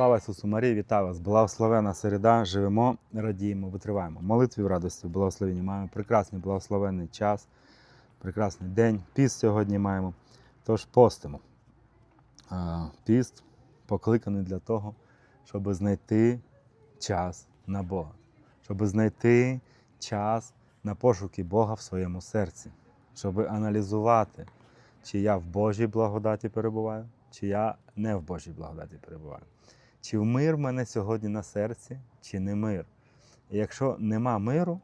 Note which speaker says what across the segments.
Speaker 1: Слава Ісусу Марії, вітаю вас! Благословена середа, живемо, радіємо, витриваємо. Молитві в радості, благословенні маємо прекрасний благословенний час, прекрасний день. Піст сьогодні маємо. Тож постимо. Піст покликаний для того, щоб знайти час на Бога, щоб знайти час на пошуки Бога в своєму серці, щоб аналізувати, чи я в Божій благодаті перебуваю, чи я не в Божій благодаті перебуваю. Чи в мир мене сьогодні на серці, чи не мир. І якщо нема миру,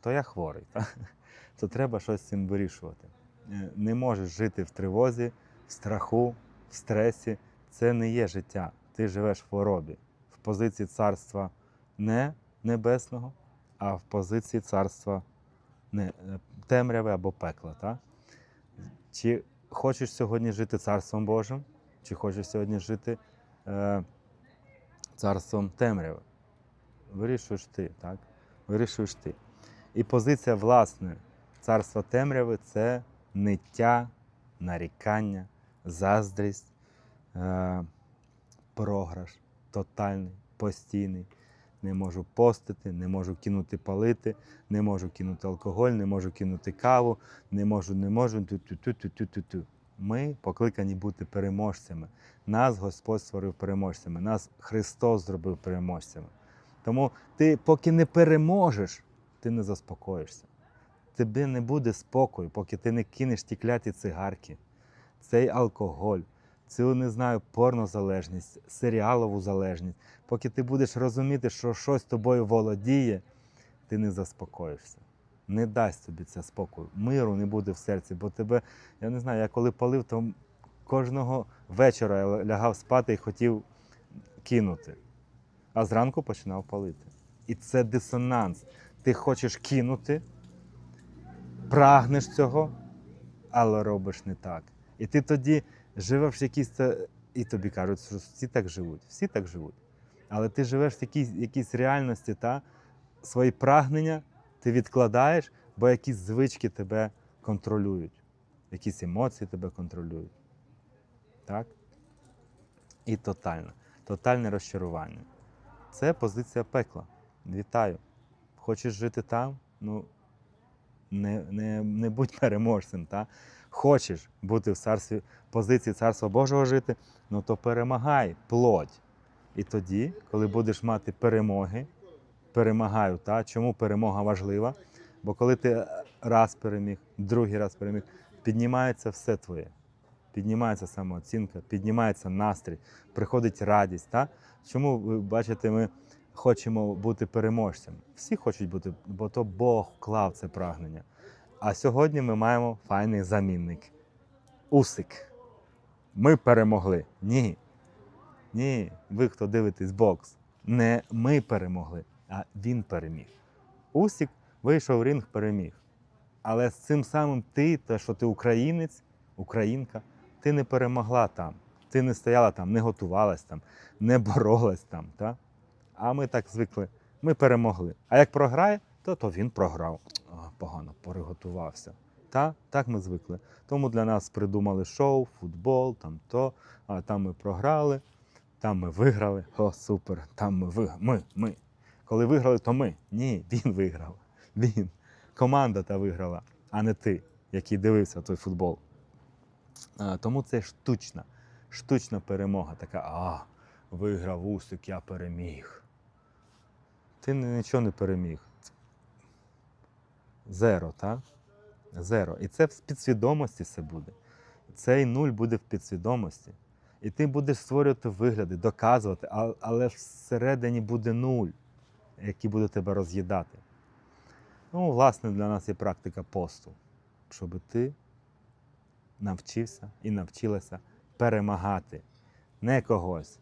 Speaker 1: то я хворий. Так? То треба щось з цим вирішувати. Е, Не можеш жити в тривозі, в страху, в стресі. Це не є життя. Ти живеш в хворобі, в позиції царства не небесного, а в позиції царства не, е, темряви або пекла. Так? Чи хочеш сьогодні жити царством Божим, чи хочеш сьогодні жити е, царством темряви? Вирішуєш ти, так? Вирішуєш ти. І позиція, власне, царства темряви це ниття, нарікання, заздрість, е, програш, тотальний, постійний. Не можу постити, не можу кинути палити, не можу кинути алкоголь, не можу кинути каву, не можу, не можу. Ту-ту-ту-ту-ту-ту. Ми покликані бути переможцями. Нас Господь створив переможцями, нас Христос зробив переможцями. Тому ти, поки не переможеш, ти не заспокоїшся. Тобі не буде спокою, поки ти не кинеш ті кляті цигарки, цей алкоголь, цю не знаю, порнозалежність, серіалову залежність. Поки ти будеш розуміти, що щось тобою володіє, ти не заспокоїшся. Не дасть тобі це спокою. Миру не буде в серці, бо тебе, я не знаю, я коли палив, то кожного вечора я лягав спати і хотів кинути. А зранку починав палити. І це дисонанс. Ти хочеш кинути, прагнеш цього, але робиш не так. І ти тоді живеш в якійсь, і тобі кажуть, що всі так живуть, всі так живуть. Але ти живеш в якійсь, якійсь реальності, та свої прагнення ти відкладаєш, бо якісь звички тебе контролюють, якісь емоції тебе контролюють. Так? І тотальне, тотальне розчарування. Це позиція пекла. Вітаю. Хочеш жити там? Ну, не, не, не будь переможцем. Та? Хочеш бути в царстві, позиції Царства Божого жити, ну то перемагай плоть. І тоді, коли будеш мати перемоги, перемагаю. Та? Чому перемога важлива? Бо коли ти раз переміг, другий раз переміг, піднімається все твоє. Піднімається самооцінка, піднімається настрій, приходить радість. Та? Чому ви бачите, ми хочемо бути переможцями? Всі хочуть бути, бо то Бог вклав це прагнення. А сьогодні ми маємо файний замінник. Усик. Ми перемогли. Ні. Ні, ви, хто дивитесь бокс, не ми перемогли, а він переміг. Усік вийшов ринг, переміг. Але з цим самим ти, те, що ти українець, українка, ти не перемогла там. Ти не стояла там, не готувалась там, не боролась там. Та? А ми так звикли. Ми перемогли. А як програє, то, то він програв. А, погано переготувався. Та? Так ми звикли. Тому для нас придумали шоу, футбол, там то, а там ми програли, там ми виграли. О, супер! Там ми виграли. Ми, ми. Коли виграли, то ми. Ні, він виграв. Він. Команда та виграла, а не ти, який дивився той футбол. Тому це штучна, штучна перемога. Така, а, виграв Усик, я переміг. Ти нічого не переміг. Зеро, так? Зеро. І це в підсвідомості все буде. Цей нуль буде в підсвідомості. І ти будеш створювати вигляди, доказувати, але всередині буде нуль, який буде тебе роз'їдати. Ну, власне, для нас є практика посту, щоб ти навчився і навчилася перемагати не когось,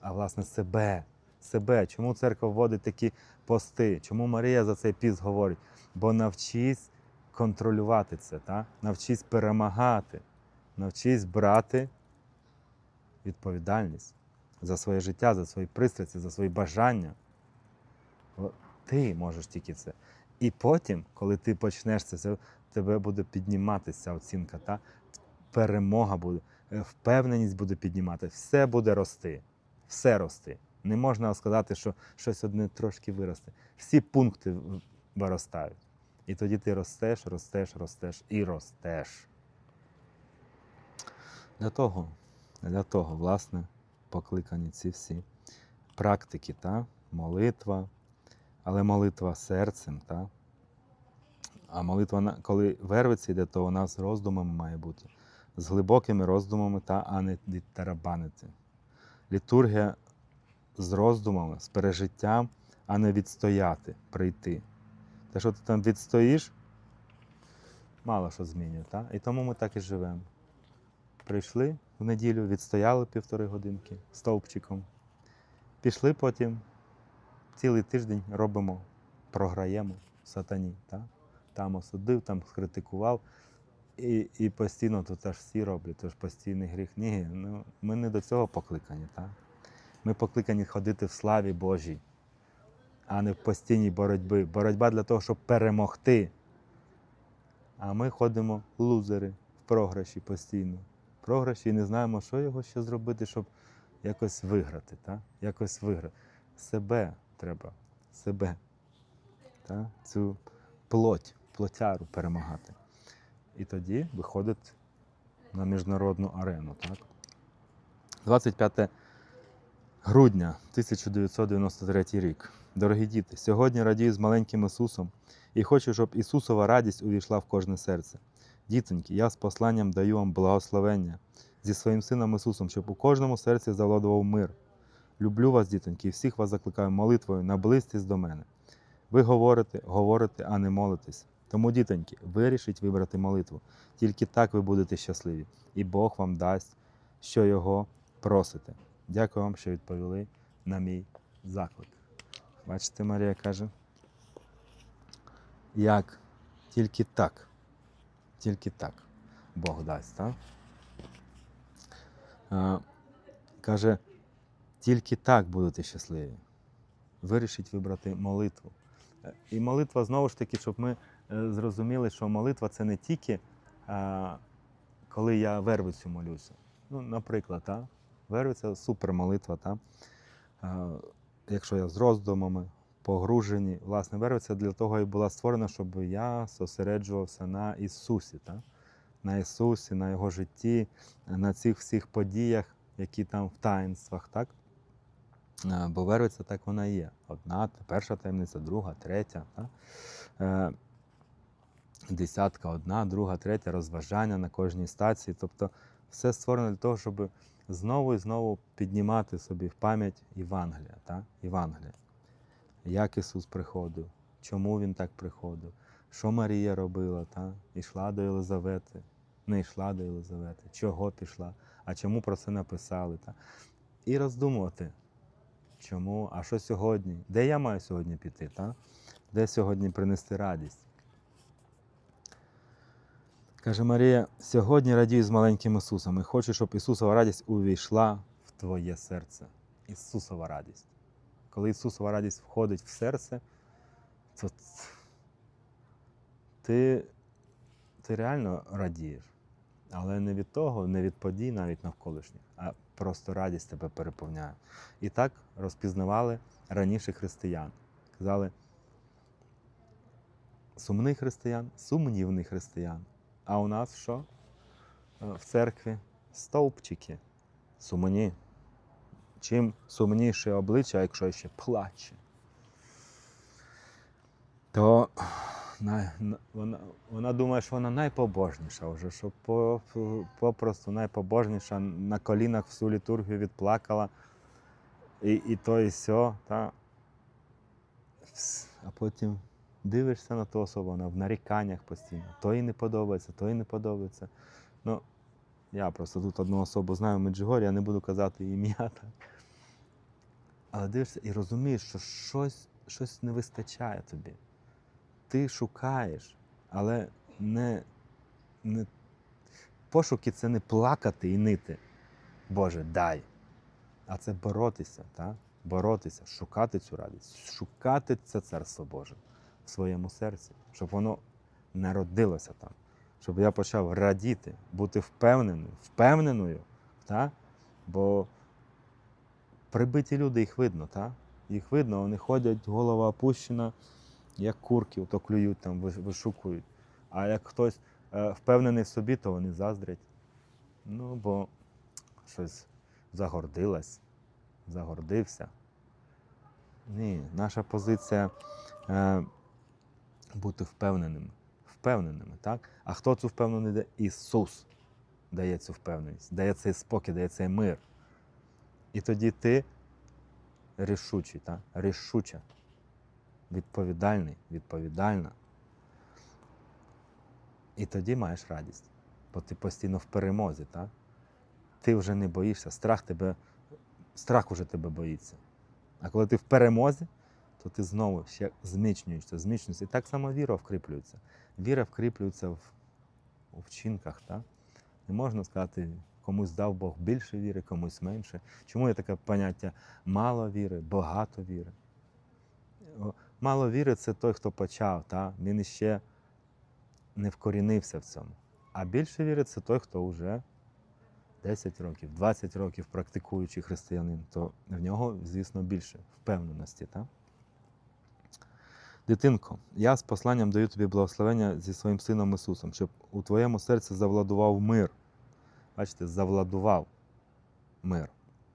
Speaker 1: а власне себе. Себе. Чому церква вводить такі пости? Чому Марія за цей піст говорить? Бо навчись контролювати це, та? навчись перемагати, навчись брати відповідальність за своє життя, за свої пристрасті, за свої бажання. Ти можеш тільки це. І потім, коли ти почнеш це, це тебе буде підніматися оцінка, та? перемога буде, е, впевненість буде піднімати, все буде рости. все рости. Не можна сказати, що щось одне трошки виросте. Всі пункти виростають. І тоді ти ростеш, ростеш, ростеш і ростеш. Для того, для того, власне, покликані ці всі практики, та? молитва, але молитва серцем, та? а молитва, коли вервиться йде, то вона з роздумами має бути, з глибокими роздумами, та, а не відтарабанити. Літургія з роздумами, з пережиттям, а не відстояти, прийти. Те, що ти там відстоїш, мало що змінює. Та? І тому ми так і живемо. Прийшли в неділю, відстояли півтори годинки стовпчиком. Пішли потім, цілий тиждень робимо, програємо сатані. Та? Там осудив, там скритикував. І, і постійно тут аж всі роблять, тож постійний гріх. Ні, ну, ми не до цього покликані. Та? Ми покликані ходити в славі Божій, а не в постійній боротьбі. Боротьба для того, щоб перемогти. А ми ходимо лузери в програші постійно. В програші і не знаємо, що його ще зробити, щоб якось виграти. Та? Якось виграти. Себе треба, себе. Та? Цю плоть, плотяру перемагати. І тоді виходить на міжнародну арену. Так? 25 грудня 1993 рік. Дорогі діти, сьогодні радію з маленьким Ісусом і хочу, щоб Ісусова радість увійшла в кожне серце. Дітоньки, я з посланням даю вам благословення зі своїм сином Ісусом, щоб у кожному серці завладував мир. Люблю вас, дітоньки, і всіх вас закликаю молитвою на близькість до мене. Ви говорите, говорите, а не молитесь. Тому, дітоньки, вирішіть вибрати молитву. Тільки так ви будете щасливі, і Бог вам дасть, що його просите. Дякую вам, що відповіли на мій заклик. Бачите, Марія каже, як тільки так, тільки так Бог дасть, так? Каже, тільки так будете щасливі. Вирішіть вибрати молитву. Е, І молитва знову ж таки, щоб ми е, зрозуміли, що молитва це не тільки а, коли я вервицю молюся. Ну, наприклад, та? вервиця супер молитва. Та? А, якщо я з роздумами, погружені, власне, вервиця для того і була створена, щоб я зосереджувався на Ісусі. Та? На Ісусі, на Його житті, на цих всіх подіях, які там в таїнствах. Так? Е, Бо вервиця так вона є. Одна, перша таємниця, друга, третя. Так? Е, Десятка, одна, друга, третя, розважання на кожній стації. Тобто все створено для того, щоб знову і знову піднімати собі в пам'ять Євангелія. Євангелія. Як Ісус приходив, чому Він так приходив, що Марія робила, та? йшла до Єлизавети, не йшла до Єлизавети, чого пішла, а чому про це написали. Та? І роздумувати, чому, а що сьогодні, де я маю сьогодні піти, та? де сьогодні принести радість. Каже Марія, сьогодні радію з маленьким Ісусом і хочу, щоб Ісусова радість увійшла в твоє серце. Ісусова радість. Коли Ісусова радість входить в серце, то ти, ти реально радієш. Але не від того, не від подій навіть навколишніх, а просто радість тебе переповняє. І так розпізнавали раніше християн. Казали, сумний християн, сумнівний християн. А у нас що? Е, В церкві стовпчики. Сумні. Чим сумніше обличчя, якщо ще плаче, то на- вона, вона думає, що вона найпобожніша вже, що по, по- попросту найпобожніша, на колінах всю літургію відплакала, і, і то, і сьо. Та? А потім дивишся на ту особу, вона в наріканнях постійно. То їй не подобається, то їй не подобається. Ну, я просто тут одну особу знаю в Меджигорі, я не буду казати ім'я. Так. Але дивишся і розумієш, що щось, щось не вистачає тобі. Ти шукаєш, але не, не... пошуки це не плакати і нити. Боже, дай. А це боротися, так? боротися, шукати цю радість, шукати це царство Боже в своєму серці, щоб воно народилося там, щоб я почав радіти, бути впевненим, впевненою, так? бо Прибиті люди, їх видно, так? Їх видно, вони ходять, голова опущена, як курки, то клюють там, вишукують. А як хтось е, впевнений в собі, то вони заздрять. Ну, бо щось загордилась, загордився. Ні, наша позиція е, бути впевненими. Впевненими, так? А хто цю впевненість дає? Ісус дає цю впевненість, дає цей спокій, дає цей мир. І тоді ти рішучий, так? рішуча, відповідальний, відповідальна. І тоді маєш радість, бо ти постійно в перемозі, так? Ти вже не боїшся, страх тебе, страх уже тебе боїться. А коли ти в перемозі, то ти знову ще зміцнюєшся, зміцнюєшся. І так само віра вкріплюється. Віра вкріплюється в, у вчинках. Так? Не можна сказати, комусь дав Бог більше віри, комусь менше. Чому є таке поняття мало віри, багато віри? Мало віри це той, хто почав, та? він іще не вкорінився в цьому. А більше віри це той, хто вже 10 років, 20 років практикуючий християнин, то в нього, звісно, більше впевненості. Та? Дитинко, я з посланням даю тобі благословення зі своїм сином Ісусом, щоб у твоєму серці завладував мир. Бачите, завладував мир.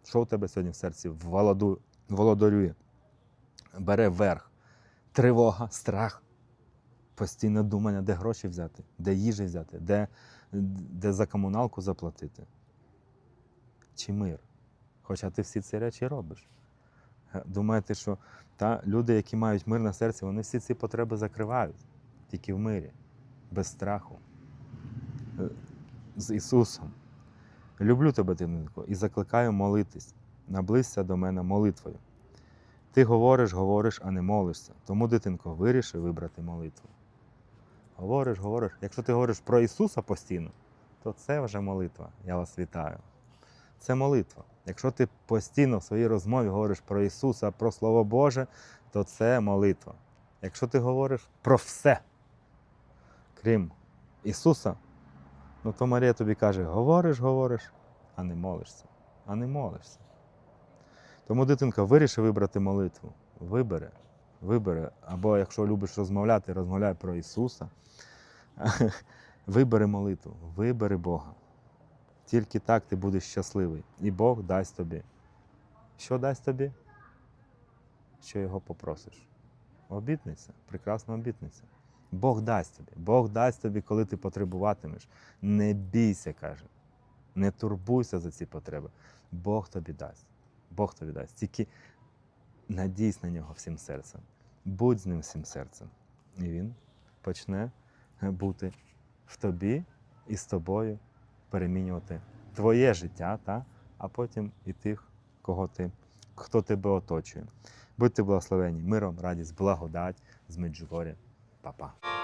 Speaker 1: Що у тебе сьогодні в серці володарює? Бере верх. Тривога, страх, постійне думання, де гроші взяти, де їжі взяти, де, де за комуналку заплатити. Чи мир? Хоча ти всі ці речі робиш. Е, Думаєте, що та, люди, які мають мир на серці, вони всі ці потреби закривають тільки в мирі, без страху, Е, з Ісусом. Люблю тебе, дитинко, і закликаю молитись. Наблизься до мене молитвою. Ти говориш, говориш, а не молишся. Тому, дитинко, виріши вибрати молитву. Говориш, говориш. Якщо ти говориш про Ісуса постійно, то це вже молитва. Я вас вітаю. Це молитва. Якщо ти постійно в своїй розмові говориш про Ісуса, про Слово Боже, то це молитва. Якщо ти говориш про все, крім Ісуса, ну то Марія тобі каже: говориш, говориш, а не молишся. А не молишся. Тому, дитинка, виріши вибрати молитву. Вибери, вибери. Або якщо любиш розмовляти, розмовляй про Ісуса. Вибери молитву, вибери Бога. Тільки так ти будеш щасливий. І Бог дасть тобі. Що дасть тобі? Що його попросиш. Обітниця, прекрасна обітниця. Бог дасть тобі. Бог дасть тобі, коли ти потребуватимеш. Не бійся, каже. Не турбуйся за ці потреби. Бог тобі дасть. Бог тобі дасть. Тільки надійся на нього всім серцем. Будь з ним всім серцем. І він почне бути в тобі і з тобою перемінювати твоє життя, та? а потім і тих, кого ти, хто тебе оточує. Будьте благословені, миром, радість, благодать з Меджугоря. Па-па.